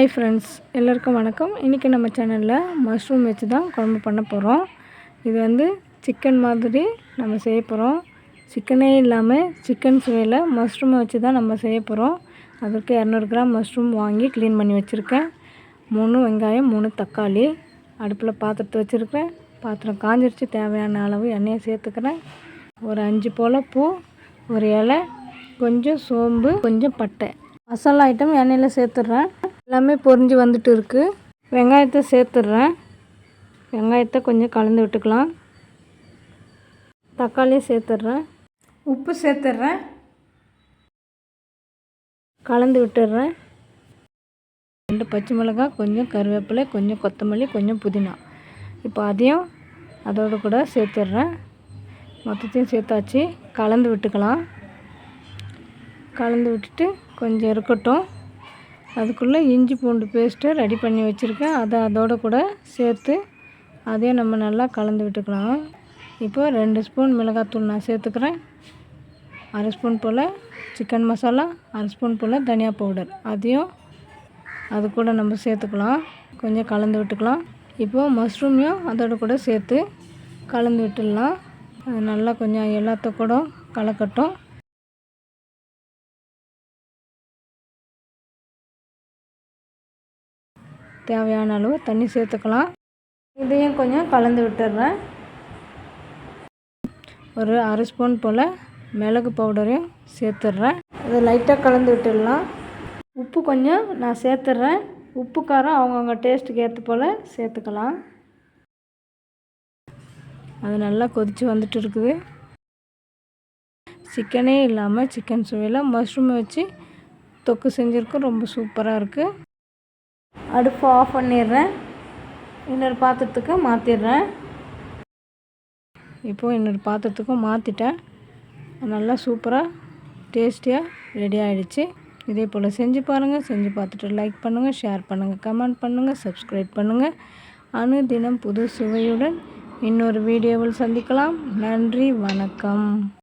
Hi friends எல்லோருக்கும் வணக்கம். இன்றைக்கி நம்ம சேனலில் மஷ்ரூம் வச்சு தான் குழம்பு பண்ண போகிறோம் இது வந்து சிக்கன் மாதிரி நம்ம செய்ய போகிறோம் சிக்கனே இல்லாமல் சிக்கன் சுவையில் மஷ்ரூமை வச்சு தான் நம்ம செய்ய போகிறோம் அதற்கு இரநூறு கிராம் மஷ்ரூம் வாங்கி க்ளீன் பண்ணி வச்சுருக்கேன். மூணு வெங்காயம் மூணு தக்காளி அடுப்பில் பாத்திரத்தை வச்சுருக்கேன் பாத்திரம் காஞ்சிருச்சு தேவையான அளவு எண்ணெயை சேர்த்துக்கிறேன். ஒரு அஞ்சு போல் பூ ஒரு இலை கொஞ்சம் சோம்பு கொஞ்சம் பட்டை. மசாலா ஐட்டம் எண்ணெயில் சேர்த்துட்றேன் எல்லாமே பொரிஞ்சு வந்துட்டு இருக்குது வெங்காயத்தை சேர்த்துட்றேன். வெங்காயத்தை கொஞ்சம் கலந்து விட்டுக்கலாம். தக்காளியும் சேர்த்துட்றேன். உப்பு சேர்த்துட்றேன். கலந்து விட்டுடுறேன். ரெண்டு பச்சை மிளகாய் கொஞ்சம் கருவேப்பிலை கொஞ்சம் கொத்தமல்லி கொஞ்சம் புதினா. இப்போ அதையும் அதோடு கூட சேர்த்துட்றேன். மொத்தத்தையும் சேர்த்தாச்சு. கலந்து விட்டுக்கலாம். கலந்து விட்டுட்டு கொஞ்சம் இருக்கட்டும். அதுக்குள்ளே இஞ்சி பூண்டு பேஸ்ட்டு ரெடி பண்ணி வச்சுருக்கேன். அதை அதோடு கூட சேர்த்து அதையும் நம்ம நல்லா கலந்து விட்டுக்கலாம். இப்போ ரெண்டு ஸ்பூன் மிளகாத்தூள் நான் சேர்த்துக்கிறேன். அரை ஸ்பூன் போல் சிக்கன் மசாலா அரை ஸ்பூன் போல் தனியா பவுடர் அதையும் அது கூட நம்ம சேர்த்துக்கலாம். கொஞ்சம் கலந்து விட்டுக்கலாம். இப்போது மஷ்ரூமையும் அதோட கூட சேர்த்து கலந்து விட்டுடலாம். அது நல்லா கொஞ்சம் எல்லாத்த கூட கலக்கட்டும். தேவையான அளவு தண்ணி சேர்த்துக்கலாம். இதையும் கொஞ்சம் கலந்து விட்டுடுறேன் ஒரு அரை ஸ்பூன் போல் மிளகு பவுடரையும் சேர்த்துட்றேன் அதை லைட்டாக கலந்து விட்டுடலாம். உப்பு கொஞ்சம் நான் சேர்த்துட்றேன் உப்பு காரம் அவங்கவுங்க டேஸ்ட்டுக்கு ஏற்ற போல் சேர்த்துக்கலாம். அது நல்லா கொதித்து வந்துட்டு இருக்குது. சிக்கனே இல்லாமல் சிக்கன் சுவையில் மஷ்ரூமை வச்சு தொக்கு செஞ்சுருக்கோம் ரொம்ப சூப்பராக இருக்குது அடுப்பு ஆஃப் பண்ணிடுறேன். இன்னொரு பாத்திரத்துக்கு மாற்றிடுறேன் இப்போது இன்னொரு பாத்திரத்துக்கும் மாற்றிட்டேன் நல்லா சூப்பராக டேஸ்டியாக ரெடி ஆகிடுச்சு இதே போல் செஞ்சு பாருங்கள் செஞ்சு பார்த்துட்டு லைக் பண்ணுங்கள் ஷேர் பண்ணுங்கள் கமெண்ட் பண்ணுங்கள் சப்ஸ்கிரைப் பண்ணுங்கள் அணு தினம் புது சுவையுடன் இன்னொரு வீடியோவில் சந்திக்கலாம். நன்றி வணக்கம்.